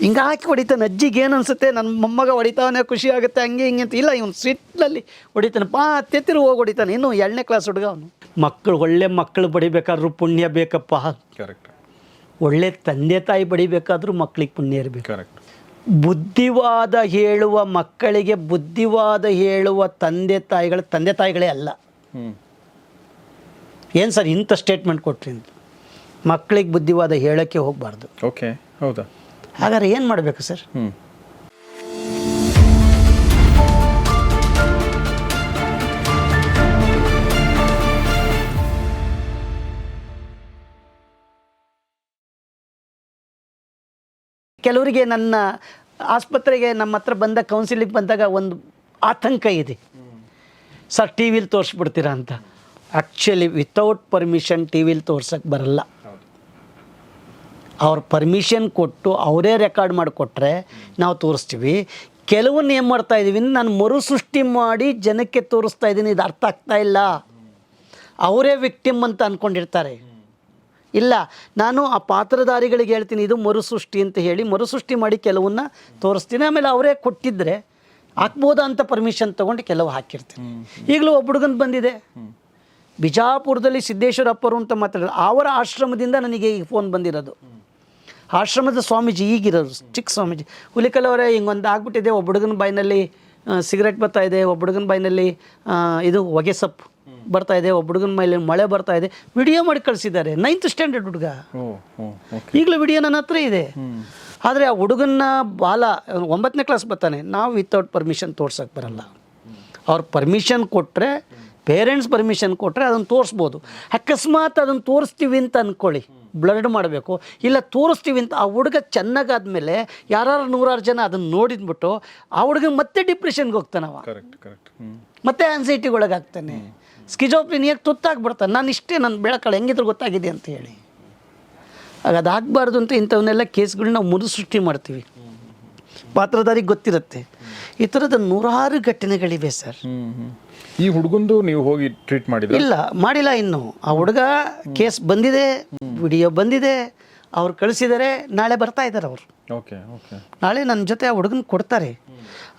ಹಿಂಗೆ ಹಾಕಿ ಹೊಡಿತಾನೆ. ಅಜ್ಜಿಗೆ ಏನು ಅನ್ಸುತ್ತೆ? ನನ್ನ ಮೊಮ್ಮಗ ಹೊಡಿತಾವನೆ ಖುಷಿ ಆಗುತ್ತೆ ಹಂಗೆ ಹಿಂಗೆ ಅಂತ. ಇಲ್ಲ ಇವನು ಸಿಟ್ಲಲ್ಲಿ ಹೊಡಿತಾನೆ. ಪಾ ತೆತ್ತಿರು ಹೋಗಿ ಹೊಡಿತಾನೆ. ಇನ್ನು ಎರಡನೇ ಕ್ಲಾಸ್ ಹುಡುಗ ಅವನು. ಮಕ್ಕಳು ಒಳ್ಳೆ ಮಕ್ಕಳು ಬಡಿಬೇಕಾದ್ರೂ ಪುಣ್ಯ ಬೇಕಪ್ಪ. ಕರೆಕ್ಟ್ ಒಳ್ಳೆ ತಂದೆ ತಾಯಿ ಬಡಿಬೇಕಾದ್ರೂ ಮಕ್ಕಳಿಗೆ ಪುಣ್ಯ ಇರಬೇಕು. ಕರೆಕ್ಟ್ ಬುದ್ಧಿವಾದ ಹೇಳುವ ಮಕ್ಕಳಿಗೆ ಬುದ್ಧಿವಾದ ಹೇಳುವ ತಂದೆ ತಾಯಿಗಳ ತಂದೆ ತಾಯಿಗಳೇ ಅಲ್ಲ. ಏನು ಸರ್ ಇಂಥ ಸ್ಟೇಟ್ಮೆಂಟ್ ಕೊಟ್ರಿ ಅಂತ. ಮಕ್ಕಳಿಗೆ ಬುದ್ಧಿವಾದ ಹೇಳೋಕ್ಕೆ ಹೋಗಬಾರ್ದು. ಓಕೆ ಹೌದಾ? ಹಾಗಾದ್ರೆ ಏನು ಮಾಡಬೇಕು ಸರ್? ಕೆಲವರಿಗೆ ನನ್ನ ಆಸ್ಪತ್ರೆಗೆ ನಮ್ಮ ಹತ್ರ ಬಂದ ಕೌನ್ಸಿಲಿಂಗ್ ಬಂದಾಗ ಒಂದು ಆತಂಕ ಇದೆ. ಸರ್ ಟಿ ವಿಲಿ ತೋರಿಸ್ಬಿಡ್ತೀರಾ ಅಂತ? ಆ್ಯಕ್ಚುಲಿ ವಿತೌಟ್ ಪರ್ಮಿಷನ್ ಟಿ ವಿಲಿ ತೋರ್ಸೋಕ್ಕೆ ಬರಲ್ಲ. ಅವ್ರ ಪರ್ಮಿಷನ್ ಕೊಟ್ಟು ಅವರೇ ರೆಕಾರ್ಡ್ ಮಾಡಿಕೊಟ್ರೆ ನಾವು ತೋರಿಸ್ತೀವಿ. ಕೆಲವನ್ನ ಏನು ಮಾಡ್ತಾ ಇದ್ದೀವಿ ನಾನು ಮರು ಸೃಷ್ಟಿ ಮಾಡಿ ಜನಕ್ಕೆ ತೋರಿಸ್ತಾ ಇದ್ದೀನಿ ಇದು ಅರ್ಥ ಆಗ್ತಾ ಇಲ್ಲ. ಅವರೇ ವಿಕ್ಟಿಮ್ ಅಂತ ಅಂದ್ಕೊಂಡಿರ್ತಾರೆ ಇಲ್ಲ ನಾನು ಆ ಪಾತ್ರಧಾರಿಗಳಿಗೆ ಹೇಳ್ತೀನಿ ಇದು ಮರು ಸೃಷ್ಟಿ ಅಂತ ಹೇಳಿ ಮರು ಸೃಷ್ಟಿ ಮಾಡಿ ಕೆಲವನ್ನ ತೋರಿಸ್ತೀನಿ. ಆಮೇಲೆ ಅವರೇ ಕೊಟ್ಟಿದ್ದರೆ ಹಾಕ್ಬೋದಾ ಅಂತ ಪರ್ಮಿಷನ್ ತೊಗೊಂಡು ಕೆಲವು ಹಾಕಿರ್ತೀನಿ. ಈಗಲೂ ಒಬ್ಬ ಹುಡುಗನ್ ಬಂದಿದೆ. ಬಿಜಾಪುರದಲ್ಲಿ ಸಿದ್ದೇಶ್ವರಪ್ಪರು ಅಂತ ಮಾತಾಡಿದ್ರು. ಅವರ ಆಶ್ರಮದಿಂದ ನನಗೆ ಈ ಫೋನ್ ಬಂದಿರೋದು. ಆಶ್ರಮದ ಸ್ವಾಮೀಜಿ ಈಗಿರೋರು ಚಿಕ್ಕ ಸ್ವಾಮೀಜಿ. ಹುಲಿಕಲ್ಲವರೇ ಹಿಂಗೊಂದು ಆಗ್ಬಿಟ್ಟಿದೆ ಒಬ್ಬ ಹುಡುಗನ ಬಾಯಿನಲ್ಲಿ ಸಿಗರೆಟ್ ಬರ್ತಾ ಇದೆ ಒಬ್ಬ ಹುಡುಗನ ಬಾಯಿನಲ್ಲಿ ಇದು ಹೊಗೆ ಸೊಪ್ಪು ಬರ್ತಾ ಇದೆ ಒಬ್ಬ ಹುಡುಗನ ಮೇಲೆ ಮಳೆ ಬರ್ತಾ ಇದೆ. ವಿಡಿಯೋ ಮಾಡಿ ಕಳಿಸಿದ್ದಾರೆ ನೈನ್ತ್ ಸ್ಟ್ಯಾಂಡರ್ಡ್ ಹುಡುಗ. ಈಗಲೂ ವಿಡಿಯೋ ನನ್ನ ಹತ್ರ ಇದೆ. ಆದರೆ ಆ ಹುಡುಗನ ಬಾಲ ಒಂಬತ್ತನೇ ಕ್ಲಾಸ್ ಬರ್ತಾನೆ ನಾವು ವಿತೌಟ್ ಪರ್ಮಿಷನ್ ತೋರ್ಸಕ್ಕೆ ಬರಲ್ಲ. ಅವ್ರ ಪರ್ಮಿಷನ್ ಕೊಟ್ಟರೆ ಪೇರೆಂಟ್ಸ್ ಪರ್ಮಿಷನ್ ಕೊಟ್ಟರೆ ಅದನ್ನು ತೋರಿಸ್ಬೋದು. ಅಕಸ್ಮಾತ್ ಅದನ್ನು ತೋರಿಸ್ತೀವಿ ಅಂತ ಅಂದ್ಕೊಳ್ಳಿ ಬ್ಲಡ್ ಮಾಡಬೇಕು. ಇಲ್ಲ ತೋರಿಸ್ತೀವಿ ಅಂತ ಆ ಹುಡುಗ ಚೆನ್ನಾಗಾದ್ಮೇಲೆ ಯಾರು ನೂರಾರು ಜನ ಅದನ್ನು ನೋಡಿದ್ಬಿಟ್ಟು ಆ ಹುಡುಗ ಮತ್ತೆ ಡಿಪ್ರೆಷನ್ಗೆ ಹೋಗ್ತಾನವ. ಕರೆಕ್ಟ್ ಕರೆಕ್ಟ್ ಹ್ಮ್. ಮತ್ತೆ ಆನ್ಸೈಟಿಗೆ ಒಳಗಾಗ್ತಾನೆ. ಸ್ಕಿಜೋಪ್ರಿನಿಯಾಗಿ ತುತ್ತಾಗ್ಬಿಡ್ತಾನೆ. ನಾನು ಇಷ್ಟೇ ನನ್ನ ಬೆಳಕಳು ಹೆಂಗಿದ್ರು ಗೊತ್ತಾಗಿದೆ ಅಂತ ಹೇಳಿ. ಆಗ ಅದಾಗಬಾರ್ದು ಅಂತ ಇಂಥವನ್ನೆಲ್ಲ ಕೇಸ್ಗಳನ್ನ ನಾವು ಮುದು ಸೃಷ್ಟಿ ಮಾಡ್ತೀವಿ ಪಾತ್ರಧಾರಿಗೆ ಗೊತ್ತಿರುತ್ತೆ. ಈ ಥರದ ನೂರಾರು ಘಟನೆಗಳಿವೆ ಸರ್. ಈ ಹುಡುಗಂದು ನೀವು ಹೋಗಿ ಟ್ರೀಟ್ ಮಾಡಿದ ಇಲ್ಲ ಮಾಡಿಲ್ಲ ಇನ್ನು. ಆ ಹುಡುಗ ಕೇಸ್ ಬಂದಿದೆ ವಿಡಿಯೋ ಬಂದಿದೆ ಅವ್ರು ಕಳಿಸಿದರೆ ನಾಳೆ ಬರ್ತಾ ಇದ್ದಾರೆ ಅವರು. Okay okay. ನಾಳೆ ನನ್ನ ಜೊತೆ ಆ ಹುಡುಗನ ಕೊಡ್ತಾರೆ.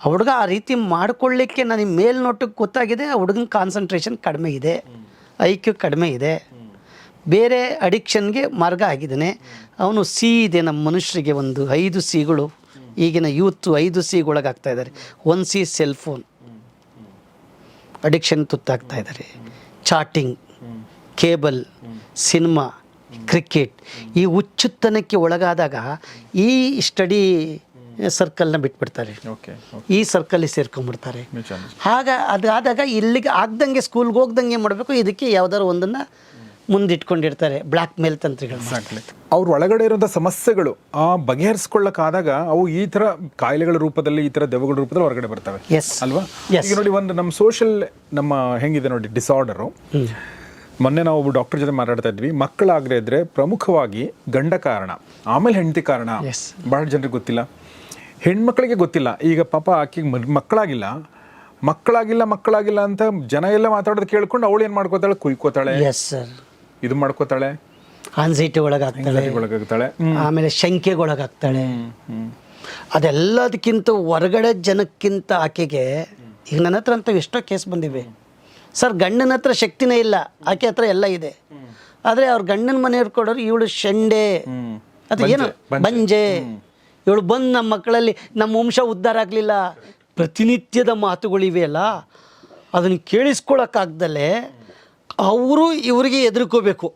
ಆ ಹುಡುಗ ಆ ರೀತಿ ಮಾಡ್ಕೊಳ್ಳಿಕ್ಕೆ ನನಗೆ ಮೇಲ್ನೋಟಕ್ಕೆ ಗೊತ್ತಾಗಿದೆ ಆ ಹುಡುಗನ ಕಾನ್ಸಂಟ್ರೇಷನ್ ಕಡಿಮೆ ಇದೆ ಐ ಕ್ಯೂ ಕಡಿಮೆ ಇದೆ. ಬೇರೆ ಅಡಿಕ್ಷನ್ಗೆ ಮಾರ್ಗ ಆಗಿದ್ದಾನೆ. ಅವನು ಸಿ ಇದೆ ನಮ್ಮ ಮನುಷ್ಯರಿಗೆ ಒಂದು ಐದು ಸಿಗಳು ಈಗಿನ ಯೂತ್ ಐದು ಸಿಗೊಳಗಾಗ್ತಾ ಇದ್ದಾರೆ. ಒನ್ ಸಿ ಸೆಲ್ ಫೋನ್ ಅಡಿಕ್ಷನ್ ತುತ್ತಾಗ್ತಾ ಇದ್ದಾರೆ. ಚಾಟಿಂಗ್ ಕೇಬಲ್ ಸಿನಿಮಾ ಕ್ರಿಕೆಟ್ ಈ ಹುಚ್ಚುತ್ತನಕ್ಕೆ ಒಳಗಾದಾಗ ಈ ಸ್ಟಡಿ ಸರ್ಕಲ್ನ ಬಿಟ್ಬಿಡ್ತಾರೆ. ಈ ಸರ್ಕಲ್ಲಿ ಸೇರ್ಕೊಂಡ್ಬಿಡ್ತಾರೆ. ಆಗ ಅದಾದಾಗ ಇಲ್ಲಿಗೆ ಆಗ್ದಂಗೆ ಸ್ಕೂಲ್ಗೆ ಹೋಗ್ದಂಗೆ ಏನು ಮಾಡಬೇಕು. ಇದಕ್ಕೆ ಯಾವ್ದಾದ್ರು ಒಂದನ್ನು ಮುಂದಿಟ್ಕೊಂಡಿರ್ತಾರೆ ಬ್ಲ್ಯಾಕ್ ಮೇಲ್ ತಂತ್ರಿಗಳು ಎಕ್ಸಾಕ್ಟ್ಲಿ ಅವ್ರ ಒಳಗಡೆ ಇರೋಂಥ ಸಮಸ್ಯೆಗಳು ಆ ಬಗೆಹರಿಸ್ಕೊಳ್ಳೋಕ್ಕಾದಾಗ ಅವು ಈ ಥರ ಕಾಯಿಲೆಗಳ ರೂಪದಲ್ಲಿ ಈ ಥರ ದೆವ್ವಗಳ ರೂಪದಲ್ಲಿ ಹೊರಗಡೆ ಬರ್ತವೆ. ಎಸ್ ಅಲ್ವಾ. ಈಗ ನೋಡಿ ಒಂದು ನಮ್ಮ ಸೋಷಿಯಲ್ ನಮ್ಮ ಹೆಂಗಿದೆ ನೋಡಿ ಡಿಸಾರ್ಡರು ಮೊನ್ನೆ ನಾವು ಒಬ್ಬ ಡಾಕ್ಟರ್ ಜೊತೆ ಮಾತಾಡ್ತಾ ಇದ್ವಿ. ಮಕ್ಕಳಾಗದೇ ಇದ್ರೆ ಪ್ರಮುಖವಾಗಿ ಗಂಡ ಕಾರಣ ಆಮೇಲೆ ಹೆಂಡತಿ ಕಾರಣ. ಬಹಳ ಜನರಿಗೆ ಗೊತ್ತಿಲ್ಲ. ಹೆಣ್ಮಕ್ಳಿಗೆ ಗೊತ್ತಿಲ್ಲ. ಈಗ ಪಾಪ ಆಕೆಗೆ ಮಕ್ಕಳಾಗಿಲ್ಲ. ಮಕ್ಕಳಾಗಿಲ್ಲ ಮಕ್ಕಳಾಗಿಲ್ಲ ಅಂತ ಜನ ಎಲ್ಲ ಮಾತಾಡೋದು ಕೇಳ್ಕೊಂಡು ಅವಳು ಏನು ಮಾಡ್ಕೋತಾಳೆ? ಕುಯ್ಕೋತಾಳೆ. ಇದು ಮಾಡ್ಕೋತಾಳೆ? ಆನ್ಸೈಟಿ ಒಳಗಾಗ್ತಾಳೆ. ಒಳಗಾಗ್ತಾಳೆ. ಆಮೇಲೆ ಶಂಕೆಗೊಳಗಾಗ್ತಾಳೆ. ಅದೆಲ್ಲದಕ್ಕಿಂತ ಹೊರಗಡೆ ಜನಕ್ಕಿಂತ ಆಕೆಗೆ ಈಗ ನನ್ನ ಹತ್ರ ಅಂತ ಎಷ್ಟೋ ಕೇಸ್ ಬಂದಿವೆ. ಸರ್ ಗಂಡನ ಹತ್ರ ಶಕ್ತಿನೇ ಇಲ್ಲ. ಆಕೆ ಹತ್ರ ಎಲ್ಲ ಇದೆ. ಆದರೆ ಅವ್ರ ಗಂಡನ ಮನೆಯವ್ರು ಕೊಡೋರು ಇವಳು ಶಂಡೆ. ಅದು ಏನು ಬಂಜೆ. ಇವಳು ಬಂದು ನಮ್ಮ ಮಕ್ಕಳಲ್ಲಿ ನಮ್ಮ ವಂಶ ಉದ್ಧಾರ ಆಗಲಿಲ್ಲ. ಪ್ರತಿನಿತ್ಯದ ಮಾತುಗಳಿವೆ ಅಲ್ಲ ಅದನ್ನು ಕೇಳಿಸ್ಕೊಳಕ್ಕಾಗ್ದಲೇ ಅವರು ಇವರಿಗೆ ಎದುರ್ಕೋಬೇಕು.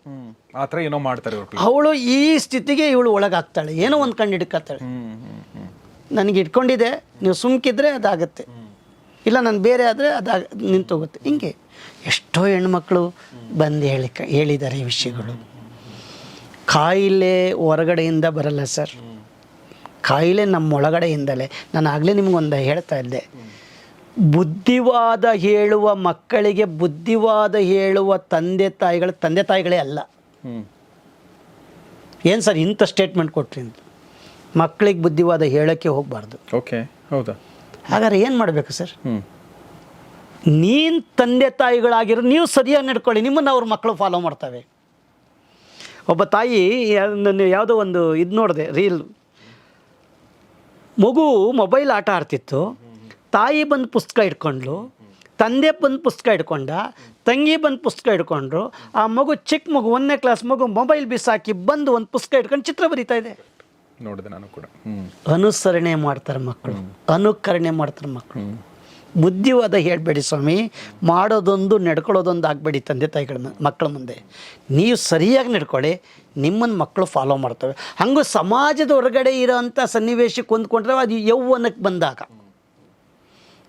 ಆ ಥರ ಏನೋ ಮಾಡ್ತಾರೆ ಅವಳು ಈ ಸ್ಥಿತಿಗೆ ಇವಳು ಒಳಗಾಗ್ತಾಳೆ. ಏನೋ ಒಂದು ಕಣ್ಣು ಹಿಡ್ಕತ್ತಾಳೆ. ಹ್ಮ್ ಹ್ಮ್ ಹ್ಮ್. ನನಗೆ ಇಟ್ಕೊಂಡಿದೆ ನೀವು ಸುಮ್ಕಿದ್ರೆ ಅದಾಗತ್ತೆ. ಇಲ್ಲ ನಾನು ಬೇರೆ ಆದರೆ ಅದಾಗ ನಿಂತೋಗುತ್ತೆ ಹಿಂಗೆ ಎಷ್ಟೋ ಹೆಣ್ಮಕ್ಳು ಬಂದು ಹೇಳಿ ಹೇಳಿದ್ದಾರೆ ಈ ವಿಷಯಗಳು. ಕಾಯಿಲೆ ಹೊರಗಡೆಯಿಂದ ಬರಲ್ಲ ಸರ್. ಕಾಯಿಲೆ ನಮ್ಮ ಒಳಗಡೆಯಿಂದಲೇ ನಾನು ಆಗಲೇ ನಿಮ್ಗೊಂದು ಹೇಳ್ತಾ ಇದ್ದೆ. ಬುದ್ಧಿವಾದ ಹೇಳುವ ಮಕ್ಕಳಿಗೆ ಬುದ್ಧಿವಾದ ಹೇಳುವ ತಂದೆ ತಾಯಿಗಳು ತಂದೆ ತಾಯಿಗಳೇ ಅಲ್ಲ. ಏನು ಸರ್ ಇಂಥ ಸ್ಟೇಟ್ಮೆಂಟ್ ಕೊಟ್ರಿ ಅಂತ. ಮಕ್ಕಳಿಗೆ ಬುದ್ಧಿವಾದ ಹೇಳೋಕ್ಕೆ ಹೋಗಬಾರ್ದು. ಓಕೆ ಹೌದಾ? ಹಾಗಾದ್ರೆ ಏನು ಮಾಡಬೇಕು ಸರ್? ನೀನು ತಂದೆ ತಾಯಿಗಳಾಗಿರೋ ನೀವು ಸರಿಯಾಗಿ ನಡ್ಕೊಳ್ಳಿ ನಿಮ್ಮನ್ನು ಅವ್ರ ಮಕ್ಕಳು ಫಾಲೋ ಮಾಡ್ತವೆ. ಒಬ್ಬ ತಾಯಿ ಯಾವುದೋ ಒಂದು ಇದು ನೋಡಿದೆ ರೀಲ್. ಮಗು ಮೊಬೈಲ್ ಆಟ ಆಡ್ತಿತ್ತು. ತಾಯಿ ಬಂದು ಪುಸ್ತಕ ಇಟ್ಕೊಂಡ್ಲು ತಂದೆ ಬಂದು ಪುಸ್ತಕ ಇಟ್ಕೊಂಡ ತಂಗಿ ಬಂದು ಪುಸ್ತಕ ಇಟ್ಕೊಂಡ್ರು ಆ ಮಗು ಚಿಕ್ಕ ಮಗು ಒಂದನೇ ಕ್ಲಾಸ್ ಮಗು ಮೊಬೈಲ್ ಬಿಸಾಕಿ ಬಂದು ಒಂದು ಪುಸ್ತಕ ಇಟ್ಕೊಂಡು ಚಿತ್ರ ಬರೀತಾ ಇದೆ. ನೋಡಿದೆ ನಾನು ಕೂಡ. ಅನುಸರಣೆ ಮಾಡ್ತಾರೆ ಮಕ್ಕಳು ಅನುಕರಣೆ ಮಾಡ್ತಾರೆ ಮಕ್ಕಳು ಬುದ್ಧಿವಾದ ಹೇಳಬೇಡಿ ಸ್ವಾಮಿ ಮಾಡೋದೊಂದು ನಡ್ಕೊಳ್ಳೋದೊಂದು ಆಗಬೇಡಿ ತಂದೆ ತಾಯಿಗಳ ಮಕ್ಕಳ ಮುಂದೆ. ನೀವು ಸರಿಯಾಗಿ ನಡ್ಕೊಳ್ಳಿ ನಿಮ್ಮನ್ನು ಮಕ್ಕಳು ಫಾಲೋ ಮಾಡ್ತವೆ. ಹಂಗೂ ಸಮಾಜದ ಹೊರಗಡೆ ಇರೋವಂಥ ಸನ್ನಿವೇಶಕ್ಕೆ ಹೊಂದ್ಕೊಂಡ್ರೆ ಅದು ಯೌವನಕ್ಕೆ ಬಂದಾಗ.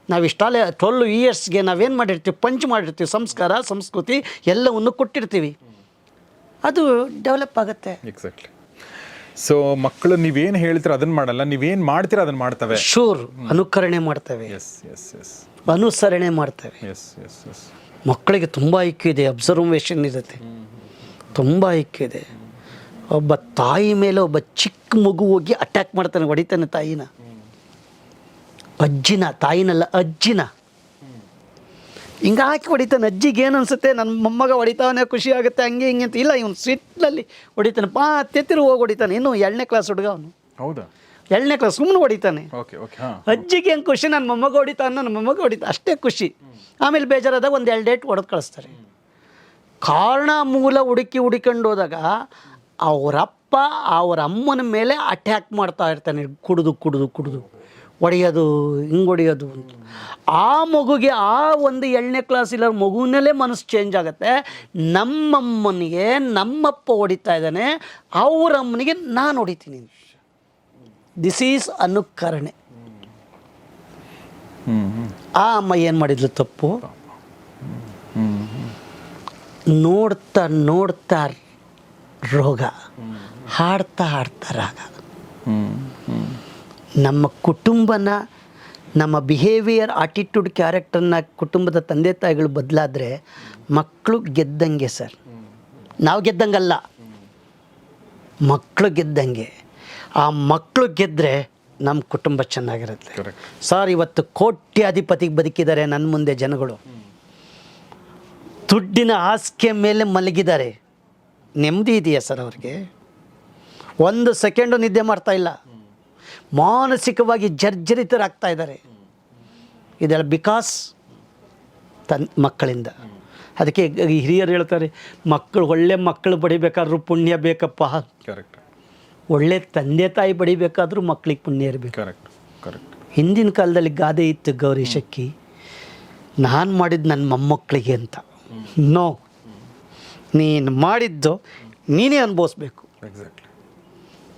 ನಾವು ಇಷ್ಟಾಲೆ ಟ್ವೆಲ್ ಇಯರ್ಸ್ಗೆ ನಾವೇನು ಮಾಡಿರ್ತೀವಿ ಪಂಚ್ ಮಾಡಿರ್ತೀವಿ ಸಂಸ್ಕಾರ ಸಂಸ್ಕೃತಿ ಎಲ್ಲವನ್ನು ಕೊಟ್ಟಿರ್ತೀವಿ. ಅದು ಡೆವಲಪ್ ಆಗುತ್ತೆ. ಎಕ್ಸಾಕ್ಟ್ಲಿ ಸೊ ಮಕ್ಕಳು ನೀವೇನು ಹೇಳ್ತೀರ ಅದನ್ನ ಮಾಡಲ್ಲ ನೀವೇನು ಮಾಡ್ತೀರ ಅದನ್ನ ಮಾಡ್ತವೆ. ಶೂರ್ ಅನುಕರಣೆ ಮಾಡ್ತವೆ. ಎಸ್ ಎಸ್ ಎಸ್ ಅನುಸರಣೆ ಮಾಡ್ತವೆ. ಎಸ್ ಎಸ್ ಎಸ್ ಮಕ್ಕಳಿಗೆ ತುಂಬ ಐಕ್ಯ ಇದೆ ಅಬ್ಸರ್ವೇಷನ್ ಇರುತ್ತೆ. ತುಂಬ ಐಕ್ಯ ಇದೆ. ಒಬ್ಬ ತಾಯಿ ಮೇಲೆ ಒಬ್ಬ ಚಿಕ್ಕ ಮಗು ಹೋಗಿ ಅಟ್ಯಾಕ್ ಮಾಡ್ತಾನೆ ಹೊಡಿತಾನೆ ತಾಯಿನ. ಅಜ್ಜಿನ ತಾಯಿನಲ್ಲ ಅಜ್ಜಿನ. ಹಿಂಗೆ ಹಾಕಿ ಹೊಡಿತಾನೆ. ಅಜ್ಜಿಗೆ ಏನು ಅನ್ಸುತ್ತೆ? ನನ್ನ ಮೊಮ್ಮಗ ಹೊಡಿತಾವನೆ ಖುಷಿ ಆಗುತ್ತೆ ಹಂಗೆ ಹಿಂಗೆ ಅಂತ. ಇಲ್ಲ ಇವನು ಸಿಟ್ನಲ್ಲಿ ಹೊಡಿತಾನೆ. ಪಾ ತೆತ್ತಿರು ಹೋಗಿ ಹೊಡಿತಾನೆ. ಇನ್ನು ಎರಡನೇ ಕ್ಲಾಸ್ ಹುಡುಗ ಅವನು. ಹೌದಾ? ಎರಡನೇ ಕ್ಲಾಸ್ ಸುಮ್ಮನೆ ಹೊಡಿತಾನೆ. ಓಕೆ ಓಕೆ ಹಾಂ. ಅಜ್ಜಿಗೆ ಏನು ಖುಷಿ? ನನ್ನ ಮೊಮ್ಮಗ ಹೊಡಿತಾನೆ ನನ್ನ ಮೊಮ್ಮಗ ಹೊಡಿತಾ ಅಷ್ಟೇ ಖುಷಿ. ಆಮೇಲೆ ಬೇಜಾರಾದಾಗ ಒಂದು ಎರಡು ಡೇಟ್ ಹೊಡೆದು ಕಳಿಸ್ತಾರೆ. ಕಾರಣ ಮೂಲ ಹುಡುಕಿ ಹುಡುಕೊಂಡು ಹೋದಾಗ ಅವರಪ್ಪ ಅವರ ಅಮ್ಮನ ಮೇಲೆ ಅಟ್ಯಾಕ್ ಮಾಡ್ತಾ ಇರ್ತಾನೆ. ಕುಡಿದು ಕುಡಿದು ಕುಡಿದು. ಹೊಡೆಯೋದು ಹಿಂಗೆ ಹೊಡೆಯೋದು ಅಂತ. ಆ ಮಗುಗೆ ಆ ಒಂದು ಏಳನೇ ಕ್ಲಾಸ್ ಇಲ್ಲ ಮಗುನಲ್ಲೇ ಮನಸ್ಸು ಚೇಂಜ್ ಆಗುತ್ತೆ. ನಮ್ಮಮ್ಮನಿಗೆ, ನಮ್ಮಪ್ಪ ಹೊಡಿತಾ ಇದ್ದಾನೆ, ಅವರಮ್ಮನಿಗೆ ನಾನು ಹೊಡಿತೀನಿ. ದಿಸ್ ಈಸ್ ಅನುಕರಣೆ. ಆ ಅಮ್ಮ ಏನು ಮಾಡಿದ್ಲು? ತಪ್ಪು. ನೋಡ್ತಾ ನೋಡ್ತಾ ರೋಗ. ಹಾಡ್ತಾ ಹಾಡ್ತಾ ರಾಗ. ನಮ್ಮ ಕುಟುಂಬನ ನಮ್ಮ ಬಿಹೇವಿಯರ್ ಆಟಿಟ್ಯೂಡ್ ಕ್ಯಾರೆಕ್ಟರ್ನ ಕುಟುಂಬದ ತಂದೆ ತಾಯಿಗಳು ಬದಲಾದರೆ ಮಕ್ಕಳು ಗೆದ್ದಂಗೆ ಸರ್. ನಾವು ಗೆದ್ದಂಗಲ್ಲ. ಮಕ್ಕಳು ಗೆದ್ದಂಗೆ. ಆ ಮಕ್ಕಳು ಗೆದ್ದರೆ ನಮ್ಮ ಕುಟುಂಬ ಚೆನ್ನಾಗಿರುತ್ತೆ. ಸರ್ ಇವತ್ತು ಕೋಟ್ಯಾಧಿಪತಿಗೆ ಬದುಕಿದ್ದಾರೆ ನನ್ನ ಮುಂದೆ ಜನಗಳು. ದುಡ್ಡಿನ ಆಸ್ಕೆ ಮೇಲೆ ಮಲಗಿದ್ದಾರೆ. ನೆಮ್ಮದಿ ಇದೆಯಾ ಸರ್ ಅವ್ರಿಗೆ? ಒಂದು ಸೆಕೆಂಡು ನಿದ್ದೆ ಮಾಡ್ತಾ ಇಲ್ಲ. ಮಾನಸಿಕವಾಗಿ ಜರ್ಜರಿತರಾಗ್ತಾ ಇದ್ದಾರೆ. ಇದೆಲ್ಲ ಬಿಕಾಸ್ ತನ್ ಮಕ್ಕಳಿಂದ. ಅದಕ್ಕೆ ಹಿರಿಯರು ಹೇಳ್ತಾರೆ ಮಕ್ಕಳು ಒಳ್ಳೆ ಮಕ್ಕಳು ಬಡಿಬೇಕಾದ್ರೂ ಪುಣ್ಯ ಬೇಕಪ್ಪ. ಕರೆಕ್ಟ್ ಒಳ್ಳೆ ತಂದೆ ತಾಯಿ ಬಡಿಬೇಕಾದ್ರೂ ಮಕ್ಕಳಿಗೆ ಪುಣ್ಯ ಇರಬೇಕು. ಕರೆಕ್ಟ್ ಕರೆಕ್ಟ್ ಹಿಂದಿನ ಕಾಲದಲ್ಲಿ ಗಾದೆ ಇತ್ತು ಗೌರಿ ಶಕ್ಕಿ ನಾನು ಮಾಡಿದ್ದು ನನ್ನ ಮೊಮ್ಮಕ್ಕಳಿಗೆ ಅಂತ. ನೋ. ನೀನು ಮಾಡಿದ್ದು ನೀನೇ ಅನುಭವಿಸ್ಬೇಕು. ಎಕ್ಸಾಕ್ಟ್ಲಿ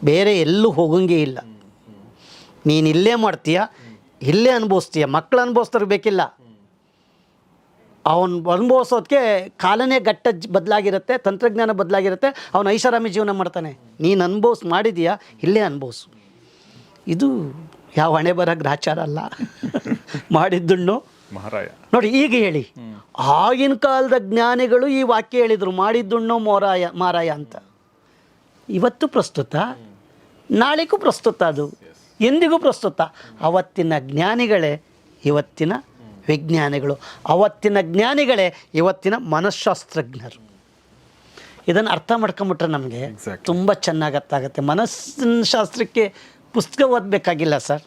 ಬೇರೆ ಎಲ್ಲೂ ಹೋಗಂಗೆ ಇಲ್ಲ. ನೀನು ಇಲ್ಲೇ ಮಾಡ್ತೀಯ? ಇಲ್ಲೇ ಅನುಭವಿಸ್ತೀಯ? ಮಕ್ಕಳು ಅನುಭವಿಸ್ತಾರೆ ಬೇಕಿಲ್ಲ. ಅವನು ಅನುಭವಿಸೋದಕ್ಕೆ ಕಾಲನೇ ಗಟ್ಟ ಬದಲಾಗಿರುತ್ತೆ ತಂತ್ರಜ್ಞಾನ ಬದಲಾಗಿರುತ್ತೆ ಅವನು ಐಷಾರಾಮಿ ಜೀವನ ಮಾಡ್ತಾನೆ. ನೀನು ಅನುಭವಿಸ್ ಮಾಡಿದೀಯಾ? ಇಲ್ಲೇ ಅನುಭವಿಸು. ಇದು ಯಾವ ಹಣೆ ಬರ ಗ್ರಾಚಾರ ಅಲ್ಲ. ಮಾಡಿದ್ದುಣ್ಣು. ಮಹಾರಾಯ. ನೋಡಿ ಈಗ ಹೇಳಿ. ಆಗಿನ ಕಾಲದ ಜ್ಞಾನಿಗಳು ಈ ವಾಕ್ಯ ಹೇಳಿದರು ಮಾಡಿದ್ದುಣ್ಣು ಮೋರಾಯ ಮಾರಾಯ ಅಂತ. ಇವತ್ತು ಪ್ರಸ್ತುತ ನಾಳೆಗೂ ಪ್ರಸ್ತುತ ಅದು. ಎಂದಿಗೂ ಪ್ರಸ್ತುತ. ಅವತ್ತಿನ ಜ್ಞಾನಿಗಳೇ ಇವತ್ತಿನ ವಿಜ್ಞಾನಿಗಳು. ಅವತ್ತಿನ ಜ್ಞಾನಿಗಳೇ ಇವತ್ತಿನ ಮನಃಶಾಸ್ತ್ರಜ್ಞರು. ಇದನ್ನು ಅರ್ಥ ಮಾಡ್ಕೊಂಬಿಟ್ರೆ ನಮಗೆ. ತುಂಬ ಚೆನ್ನಾಗಿ ಅರ್ಥ ಆಗುತ್ತೆ. ಮನಸ್ಸಿನ ಶಾಸ್ತ್ರಕ್ಕೆ ಪುಸ್ತಕ ಓದಬೇಕಾಗಿಲ್ಲ ಸರ್.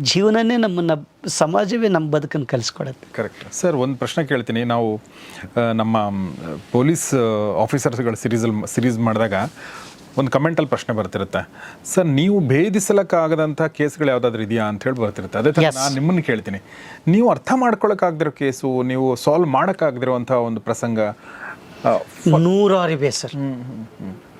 ಜೀವನನೇ ನಮ್ಮನ್ನು ಸಮಾಜವೇ ನಮ್ಮ ಬದುಕನ್ನು ಕಲಿಸ್ಕೊಡತ್ತೆ. ಕರೆಕ್ಟ್ ಸರ್ ಒಂದು ಪ್ರಶ್ನೆ ಕೇಳ್ತೀನಿ. ನಾವು ನಮ್ಮ ಪೊಲೀಸ್ ಆಫೀಸರ್ಸ್ಗಳ ಸಿರೀಸಲ್ಲಿ ಸಿರೀಸ್ ಮಾಡಿದಾಗ ಒಂದು ಕಮೆಂಟಲ್ಲಿ ಪ್ರಶ್ನೆ ಬರ್ತಿರುತ್ತೆ. ಸರ್ ನೀವು ಭೇದಿಸಲಕ್ಕಾಗದಂಥ ಕೇಸ್ಗಳು ಯಾವುದಾದ್ರೂ ಇದೆಯಾ? ಅಂತ ಹೇಳಿ ಬರ್ತಿರುತ್ತೆ. ಅದೇ ಥರ ನಾನು ನಿಮ್ಮನ್ನು ಕೇಳ್ತೀನಿ. ನೀವು ಅರ್ಥ ಮಾಡ್ಕೊಳಕ್ಕಾಗದಿರೋ ಕೇಸು ನೀವು ಸಾಲ್ವ್ ಮಾಡೋಕ್ಕಾಗದಿರುವಂಥ ಒಂದು ಪ್ರಸಂಗ ನೂರಾರಿ ಬೇಸರ್ ಇವೆ ಸರ್.